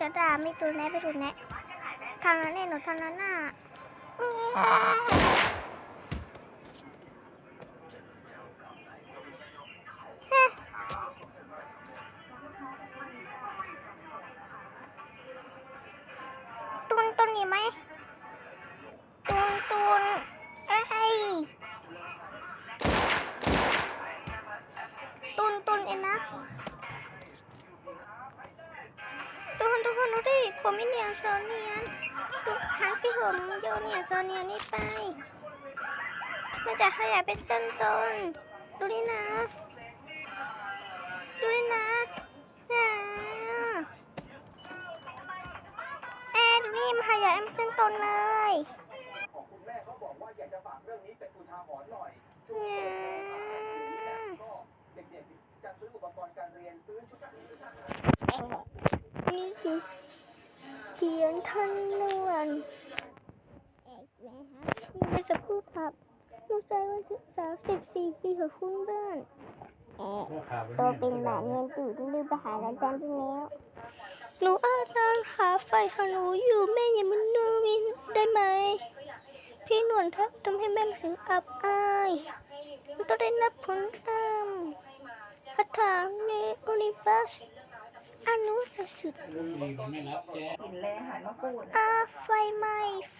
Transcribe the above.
จะด่าไม่ตูนแน่ไปตูนแน่ทางนั้นเองหนูทางนั้นน่ะเฮ้ตูนตูนหนีไหมตูนตูนเอ้ยตูนตูนเองนะ ดูดิผมไม่เนียนโซเนียนดูหางพี่ผมโยนเนียนโซเนียนนี่ไป มันจะขยายเป็นเส้นต้นดูนี่นะ ดูนี่นะอ่าแอนดูนี่มันขยายเป็นเส้นต้นเลยของคุณแม่เขาบอกว่าอยากจะฝากเรื่องนี้เป็นอุทาหรณ์หน่อยเนี่ยก็เด็กๆจะซื้ออุปกรณ์การเรียนซื้อชุดนี่คือ เขียนทันนวลไม่สักครู่ครับลูกชายวัยสาวสิบสี่ปีของคุณบ้านโตเป็นหมาเนียนตื่นลืมไปหาแล้วจำได้แล้วหนูอาตามหาไฟของหนูอยู่แม่อย่ามันดูมินได้ไหม พี่นวลทับทำให้แม่รู้สึกอับอายมันต้องได้รับผลอ้ามคาถามในโอนิบัส อนุสุดรุ่นดีผมไม่รับแจ๊กลิ่นแรงหันมาพูดอาไฟไหม้ไฟไหม้